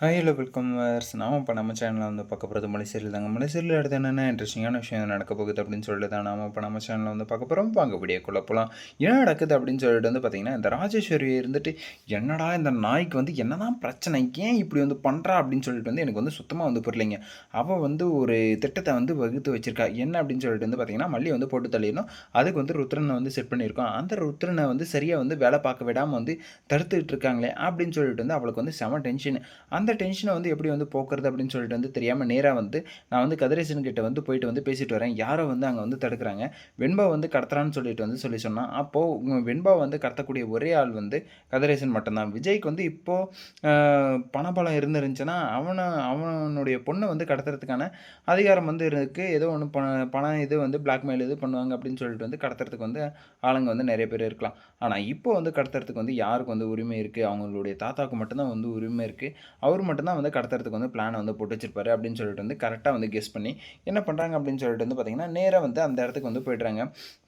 Hi hello welcome verse நாம இப்போ நம்ம சேனலில் வந்து பார்க்க போகிறது மலைசேரியில் தாங்க. மலைசீரியல் அடுத்து என்னென்ன இன்ட்ரெஸ்டிங்கான விஷயம் நடக்க போகுது அப்படின்னு சொல்லிட்டு தான் நாம் இப்போ நம்ம சேனலில் வந்து பார்க்க போகிறோம் வாங்க வீடியோக்குள்ளே போகலாம் என்ன நடக்குது அப்படின்னு சொல்லிட்டு வந்து பார்த்திங்கன்னா இந்த ராஜேஸ்வரி இருந்துட்டு என்னடா இந்த நாய்க்கு வந்து என்ன தான் பிரச்சனை? ஏன் இப்படி வந்து பண்ணுறா அப்படின்னு சொல்லிட்டு வந்து எனக்கு வந்து சுத்தமாக வந்து புரியலைங்க. அவள் வந்து ஒரு திட்டத்தை வந்து வகுத்து வச்சிருக்கா. என்ன அப்படின்னு சொல்லிட்டு வந்து பார்த்திங்கன்னா மல்லி வந்து போட்டு தள்ளிடணும். அதுக்கு வந்து ருத்ரனை வந்து செட் பண்ணியிருக்கோம் அந்த ருத்ரனை வந்து சரியாக வந்து வேலை பார்க்க விடாமல் வந்து தடுத்துக்கிட்டு இருக்காங்களே அப்படின்னு சொல்லிட்டு வந்து அவளுக்கு வந்து செம டென்ஷன் அந்த அந்த டென்ஷனை வந்து எப்படி வந்து போக்குறது அப்படின்னு சொல்லிட்டு வந்து தெரியாமல் நேராக வந்து நான் வந்து கதிரேசன் கிட்ட வந்து போயிட்டு வந்து பேசிட்டு வரேன். யாரோ வந்து அங்கே வந்து தடுக்கிறாங்க. வெண்பா வந்து கடத்துறான்னு சொல்லிட்டு வந்து சொல்லி சொன்னான் அப்போது வெண்பா வந்து கடத்தக்கூடிய ஒரே ஆள் வந்து கதிரேசன் மட்டும்தான். விஜய்க்கு வந்து இப்போது பணபலம் இருந்துருந்துச்சுன்னா அவனை அவனுடைய பொண்ணை வந்து கடத்துறதுக்கான அதிகாரம் வந்து இருக்குது ஏதோ ஒன்று பண பணம் இது வந்து பிளாக்மெயில் இது பண்ணுவாங்க அப்படின்னு சொல்லிட்டு வந்து கடத்துறதுக்கு வந்து ஆளுங்க வந்து நிறைய பேர் இருக்கலாம். ஆனால் இப்போ வந்து கடத்துறதுக்கு வந்து யாருக்கு வந்து உரிமை இருக்குது அவங்களுடைய தாத்தாவுக்கு மட்டும்தான் வந்து உரிமை இருக்குது அவர் அவர் மட்டும்தான் வந்து கடத்துறதுக்கு வந்து பிளானை வந்து போட்டு வச்சிருப்பாரு அப்படின்னு சொல்லிட்டு வந்து கரெக்டாக வந்து கெஸ் பண்ணி என்ன பண்ணுறாங்க அப்படின்னு சொல்லிட்டு வந்து பார்த்தீங்கன்னா நேராக வந்து அந்த இடத்துக்கு வந்து போய்ட்றாங்க.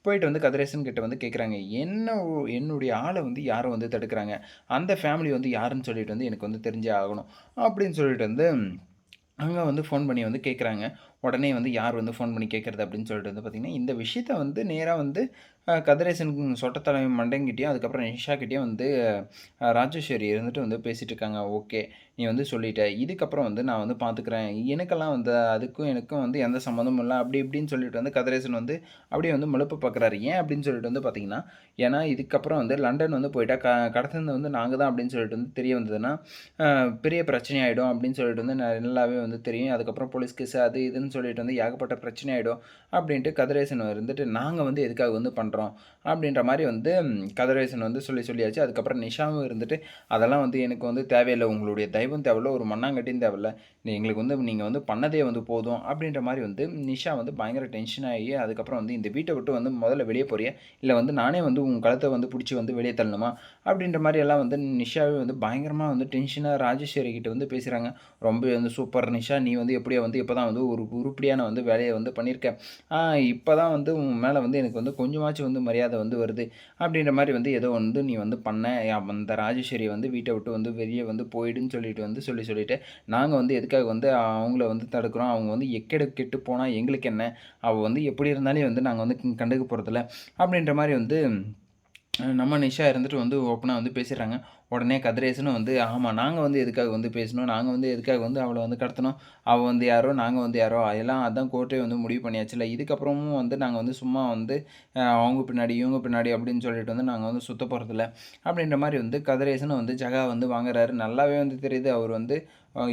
போயிட்டு வந்து கதிரேசன் கிட்ட வந்து கேட்குறாங்க என்ன என்னுடைய ஆளை வந்து யாரும் வந்து தடுக்கிறாங்க? அந்த ஃபேமிலி வந்து யாருன்னு சொல்லிட்டு வந்து எனக்கு வந்து தெரிஞ்சே ஆகணும். அப்படின்னு சொல்லிட்டு வந்து அங்கே வந்து ஃபோன் பண்ணி வந்து கேட்குறாங்க உடனே வந்து யார் வந்து ஃபோன் பண்ணி கேட்குறது அப்படின்னு சொல்லிட்டு வந்து பார்த்திங்கன்னா இந்த விஷயத்த வந்து நேராக வந்து கதிரேசன் சொட்டத்தலைமை மண்டங்கிட்டேயும் அதுக்கப்புறம் நிஷாக்கிட்டேயும் வந்து ராஜேஸ்வரி இருந்துட்டு வந்து பேசிகிட்டு இருக்காங்க ஓகே நீ வந்து சொல்லிட்ட. இதுக்கப்புறம் வந்து நான் வந்து பார்த்துக்குறேன் எனக்கெல்லாம் வந்து அதுக்கும் எனக்கும் வந்து எந்த சம்மந்தமும் இல்லை. அப்படி இப்படின்னு சொல்லிட்டு வந்து கதிரேசன் வந்து அப்படியே வந்து மழுப்பு பார்க்குறாரு ஏன் அப்படின்னு சொல்லிட்டு வந்து பார்த்தீங்கன்னா ஏன்னா இதுக்கப்புறம் வந்து லண்டன் வந்து போயிட்டா க கடத்துனது வந்து நாங்கள் தான் அப்படின்னு சொல்லிட்டு வந்து தெரிய வந்ததுன்னா பெரிய பிரச்சனை ஆகிடும் அப்படின்னு சொல்லிட்டு வந்து நல்லாவே வந்து தெரியும். அதுக்கப்புறம் போலீஸ் கேஸ் அது இதுன்னு சொல்லிட்டு வந்து ஏகப்பட்ட பிரச்சனை ஆகிடும் அப்படின்ட்டு கதிரேசன் இருந்துட்டு நாங்கள் வந்து எதுக்காக வந்து பண்ணுறோம் அப்படின்ற மாதிரி வந்து கதிரேசன் வந்து சொல்லி சொல்லியாச்சு. அதுக்கப்புறம் நிஷாவும் இருந்துட்டு அதெல்லாம் வந்து எனக்கு வந்து தேவையில்லை. உங்களுடைய தெய்வம் தேவையில்ல. ஒரு மண்ணாங்கட்டியும் தேவையில்லை. எங்களுக்கு வந்து நீங்கள் வந்து பண்ணதே வந்து போதும். அப்படின்ற மாதிரி வந்து நிஷா வந்து பயங்கர டென்ஷன் ஆகி அதுக்கப்புறம் வந்து இந்த வீட்டை விட்டு வந்து முதல்ல வெளியே போறியா? இல்லை வந்து நானே வந்து உங்கள் கழுத்தை வந்து பிடிச்சி வந்து வெளியே தள்ளணுமா? அப்படின்ற மாதிரி எல்லாம் வந்து நிஷாவே வந்து பயங்கரமாக வந்து டென்ஷனாக ராஜேஸ்வரி கிட்ட வந்து பேசுகிறாங்க ரொம்ப வந்து சூப்பர் நிஷா. நீ வந்து எப்படியோ வந்து இப்போ தான் வந்து ஒரு உருப்படியான வந்து வேலையை வந்து பண்ணியிருக்க இப்போ தான் வந்து உன் மேலே வந்து எனக்கு வந்து கொஞ்சமாச்சும் வந்து மரியாதை வந்து வருது. அப்படின்ற மாதிரி வந்து ஏதோ வந்து நீ வந்து பண்ண. அந்த ராஜேஸ்வரியை வந்து வீட்டை விட்டு வந்து வெளியே வந்து போயிடுன்னு சொல்லிட்டு வந்து சொல்லி சொல்லிவிட்டு நாங்கள் வந்து எதுக்காக வந்து அவங்கள வந்து தடுக்கிறோம்? அவங்க வந்து எக்கெடு கெட்டு போனால் எங்களுக்கு என்ன? அவள் வந்து எப்படி இருந்தாலும் வந்து நாங்கள் வந்து கண்டுக்க போகிறதில்ல அப்படின்ற மாதிரி வந்து நம்ம நிஷா இருந்துட்டு வந்து ஓப்பனாக வந்து பேசிடுறாங்க. உடனே கதிரேசனும் வந்து ஆமாம் நாங்கள் வந்து எதுக்காக வந்து பேசணும்? நாங்கள் வந்து எதுக்காக வந்து அவளை வந்து கடத்தணும்? அவள் வந்து யாரோ நாங்கள் வந்து யாரோ? அதெல்லாம் அதான் கோர்ட்டே வந்து முடிவு பண்ணியாச்சுல இதுக்கப்புறமும் வந்து நாங்கள் வந்து சும்மா வந்து அவங்க பின்னாடி இவங்க பின்னாடி அப்படின்னு சொல்லிட்டு வந்து நாங்கள் வந்து சுத்த போகிறதில்ல அப்படின்ற மாதிரி வந்து கதிரேசனும் வந்து ஜகா வந்து வாங்குறாரு. நல்லாவே வந்து தெரியுது. அவர் வந்து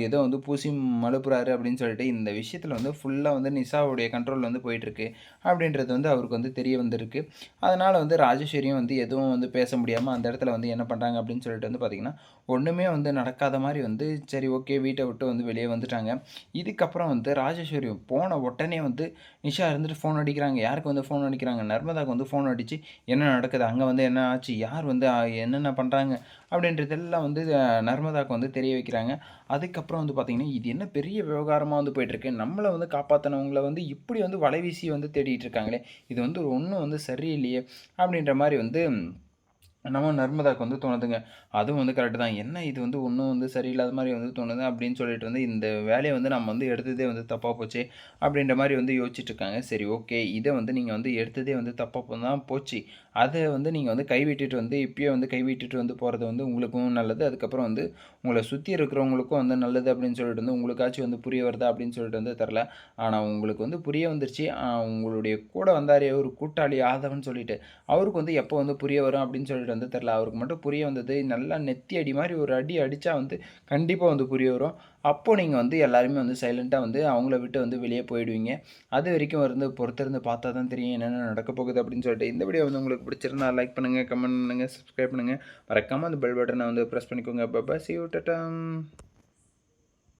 ஏதோ வந்து பூசி மழுப்புறாரு அப்படின்னு சொல்லிட்டு இந்த விஷயத்தில் வந்து ஃபுல்லாக வந்து நிஷாவுடைய கண்ட்ரோல் வந்து போயிட்டுருக்கு அப்படின்றது வந்து அவருக்கு வந்து தெரிய வந்திருக்கு. அதனால் வந்து ராஜேஸ்வரியும் வந்து எதுவும் வந்து பேச முடியாமல் அந்த இடத்துல வந்து என்ன பண்ணுறாங்க அப்படின்னு சொல்லிட்டு வந்து பார்த்திங்கன்னா ஒன்றுமே வந்து நடக்காத மாதிரி வந்து சரி ஓகே வீட்டை விட்டு வந்து வெளியே வந்துட்டாங்க. இதுக்கப்புறம் வந்து ராஜேஸ்வரி போன உடனே வந்து நிஷா இருந்துட்டு ஃபோன் அடிக்கிறாங்க. யாருக்கு வந்து ஃபோன் அடிக்கிறாங்க? நர்மதாக்கு வந்து ஃபோன் அடித்து என்ன நடக்குது? அங்கே வந்து என்ன ஆச்சு? யார் வந்து என்னென்ன பண்ணுறாங்க அப்படின்றதெல்லாம் வந்து நர்மதாவுக்கு வந்து தெரிய வைக்கிறாங்க. அதுக்கப்புறம் வந்து பார்த்திங்கன்னா இது என்ன பெரிய விவகாரமாக வந்து போயிட்டுருக்கு? நம்மளை வந்து காப்பாற்றினவங்கள வந்து இப்படி வந்து வலைவீசி வந்து தேடிட்டு இருக்காங்களே இது வந்து ஒன்றும் வந்து சரியில்லையே அப்படின்ற மாதிரி வந்து நம்ம நர்மதாக்கு வந்து தோணுதுங்க. அதுவும் வந்து கரெக்டு தான். என்ன இது வந்து ஒன்றும் வந்து சரியில்லாத மாதிரி வந்து தோணுது அப்படின்னு சொல்லிட்டு வந்து இந்த வேலையை வந்து நம்ம வந்து எடுத்ததே வந்து தப்பாக போச்சு அப்படின்ற மாதிரி வந்து யோசிச்சுட்ருக்காங்க சரி ஓகே இதை வந்து நீங்கள் வந்து எடுத்ததே வந்து தப்பாக தான் போச்சு. அதை வந்து நீங்கள் வந்து கைவிட்டுட்டு வந்து இப்பயே வந்து கைவிட்டுட்டு வந்து போகிறது வந்து உங்களுக்கும் நல்லது. அதுக்கப்புறம் வந்து உங்களை சுற்றி இருக்கிறவங்களுக்கும் வந்து நல்லது அப்படின்னு சொல்லிட்டு வந்து உங்களுக்காச்சும் வந்து புரிய வருதா அப்படின்னு சொல்லிட்டு வந்து தரல ஆனால் உங்களுக்கு வந்து புரிய வந்துருச்சு. உங்களுடைய கூட வந்தாரே ஒரு கூட்டாளி ஆதவன் சொல்லிட்டு. அவருக்கு வந்து எப்போ வந்து புரிய வரும் அப்படின்னு சொல்லிட்டு வந்து தெரில அவருக்கு மட்டும் புரிய வந்தது. நல்லா நெத்தி அடி மாதிரி ஒரு அடி அடித்தா வந்து கண்டிப்பாக வந்து புரிய வரும். அப்போது நீங்கள் வந்து எல்லாருமே வந்து சைலண்ட்டாக வந்து அவங்கள விட்டு வந்து வெளியே போயிடுவீங்க. அது வரைக்கும் வந்து பொறுத்திருந்து பார்த்தா தான் தெரியும் என்னென்ன நடக்க போகுது அப்படின்னு சொல்லிட்டு. இந்த வீடியோ வந்து உங்களுக்கு பிடிச்சிருந்தா லைக் பண்ணுங்கள் கமெண்ட் பண்ணுங்கள் சப்ஸ்கிரைப் பண்ணுங்கள் மறக்காமல் அந்த பெல் பட்டனை வந்து ப்ரெஸ் பண்ணிக்கோங்க. பப்பா சி விட்டுட்டேன்